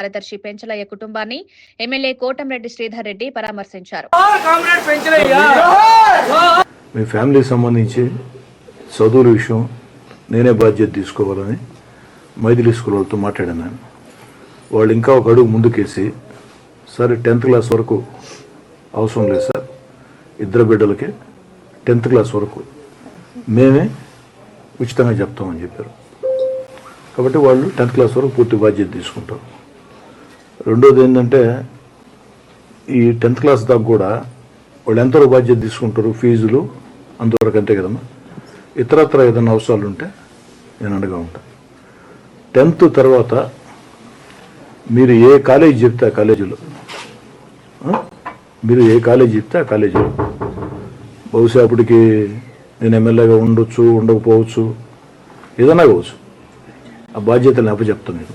కార్యదర్శి పెంచలయ్య కుటుంబాన్ని ఎమ్మెల్యే కోటంరెడ్డి శ్రీధర్ రెడ్డి పరామర్శించారు. మీ ఫ్యామిలీకి సంబంధించి చదువుల విషయం నేనే బాధ్యత తీసుకోవాలని మైథిలి స్కూల్ వాళ్ళతో మాట్లాడాను నేను. వాళ్ళు ఇంకా ఒక అడుగు ముందుకేసి సరే టెన్త్ క్లాస్ వరకు అవసరం లేదు సార్. ఇద్దరు బిడ్డలకి టెన్త్ క్లాస్ వరకు మేమే ఉచితంగా చెప్తామని చెప్పారు. కాబట్టి వాళ్ళు టెన్త్ క్లాస్ వరకు పూర్తి బాధ్యత తీసుకుంటారు. రెండోది ఏంటంటే ఈ టెన్త్ క్లాస్ దాకా కూడా వాళ్ళు ఎంతవరకు బాధ్యత తీసుకుంటారు ఫీజులు అంతవరకు అంతే కదమ్మా. ఇతరత్ర ఏదైనా అవసరాలు ఉంటే నేను అండగా ఉంటాను టెన్త్ తర్వాత మీరు ఏ కాలేజీ చెప్తే ఆ కాలేజీలో మీరు ఏ కాలేజీ చెప్తే ఆ కాలేజీలో. బహుశా అప్పటికి నేను ఎమ్మెల్యేగా ఉండొచ్చు ఉండకపోవచ్చు ఏదైనా కావచ్చు. ఆ బాధ్యతలను అప్పచెప్తా మీకు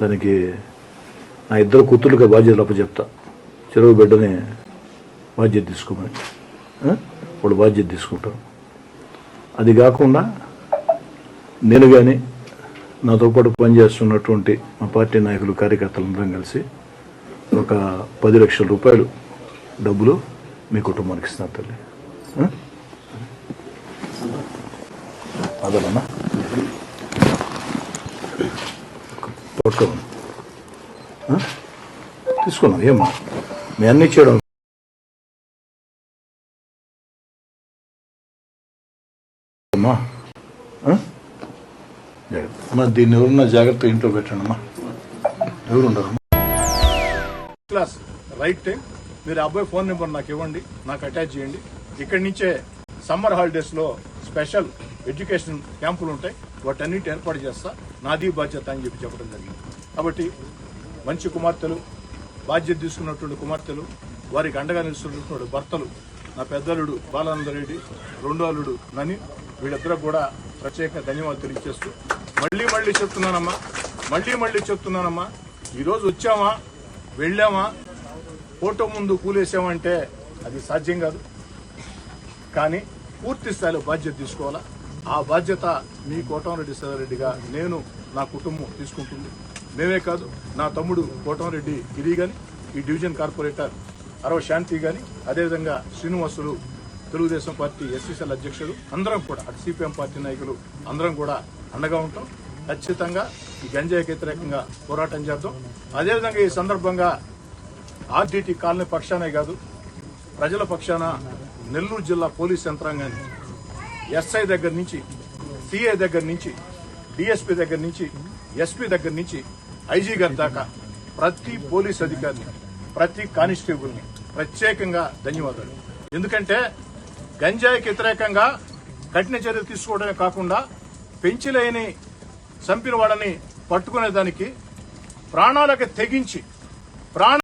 దానికి నా ఇద్దరు కూతుర్లుగా ఆ బాధ్యతలు అప్పచెప్తా చెరువు బిడ్డని బాధ్యత తీసుకోమని. ఆ? వాళ్ళు బాధ్యత తీసుకుంటారు. అది కాకుండా నేను కానీ నాతో పాటు పనిచేస్తున్నటువంటి మా పార్టీ నాయకులు కార్యకర్తలందరం కలిసి ఒక పది లక్షల రూపాయలు డబ్బులు మీ కుటుంబానికి ఇస్తాను తల్లి. ఆ? అదలన్నా తీసుకున్నాం ఏమ్మా మీ అన్ని చేయడం అమ్మా. అమ్మా దీన్ని ఎవరున్నా జాగ్రత్త ఇంట్లో పెట్టండి అమ్మా. ఎవరు ఉండరు క్లాస్ రైట్ టైం. మీరు అబ్బాయి ఫోన్ నెంబర్ నాకు ఇవ్వండి నాకు అటాచ్ చేయండి. ఇక్కడి నుంచే సమ్మర్ హాలిడేస్లో స్పెషల్ ఎడ్యుకేషన్ క్యాంపులు ఉంటాయి. వాటన్నిటి ఏర్పాటు చేస్తా. నాది బాధ్యత అని చెప్పి చెప్పడం జరిగింది. కాబట్టి మంచి కుమార్తెలు బాధ్యత తీసుకున్నటువంటి కుమార్తెలు వారికి అండగా నిలుస్తున్నటువంటి భర్తలు నా పెద్దలుడు బాలానందరెడ్డి రెండో అల్లుడు నని వీళ్ళిద్దరూ కూడా ప్రత్యేక ధన్యవాదాలు తెలియజేస్తూ మళ్ళీ మళ్ళీ చెప్తున్నానమ్మా మళ్ళీ మళ్ళీ చెప్తున్నానమ్మా. ఈరోజు వచ్చామా? వెళ్ళామా? ఫోటో ముందు కూలేసామంటే అది సాధ్యం కాదు. కానీ పూర్తి స్థాయిలో బాధ్యత తీసుకోవాలా? ఆ బాధ్యత మీ కోటంరెడ్డి సదారెడ్డిగా నేను నా కుటుంబం తీసుకుంటుంది. మేమే కాదు నా తమ్ముడు కోటమరెడ్డి గిరి గాని ఈ డివిజన్ కార్పొరేటర్ అరవ శాంతి గాని అదేవిధంగా శ్రీనివాసులు తెలుగుదేశం పార్టీ ఎస్సీసీఎల్ అధ్యక్షుడు అందరం కూడా అటు సిపిఎం పార్టీ నాయకులు అందరం కూడా అండగా ఉంటాం. ఖచ్చితంగా ఈ గంజాయికి వ్యతిరేకంగా పోరాటం చేద్దాం. అదేవిధంగా ఈ సందర్భంగా ఆర్డీటీ కాలనీ పక్షానే కాదు ప్రజల పక్షాన నెల్లూరు జిల్లా పోలీస్ యంత్రాంగాన్ని ఎస్ఐ దగ్గర నుంచి సిఐ దగ్గర నుంచి డిఎస్పీ దగ్గర నుంచి ఎస్పీ దగ్గర నుంచి ఐజీ గారి దాకా ప్రతి పోలీస్ అధికారిని ప్రతి కానిస్టేబుల్ని ప్రత్యేకంగా ధన్యవాదాలు. ఎందుకంటే గంజాయికి వ్యతిరేకంగా కఠిన చర్యలు తీసుకోవడమే కాకుండా పెంచిలేని చంపిన వాళ్ళని పట్టుకునే దానికి ప్రాణాలకు తెగించి ప్రాణ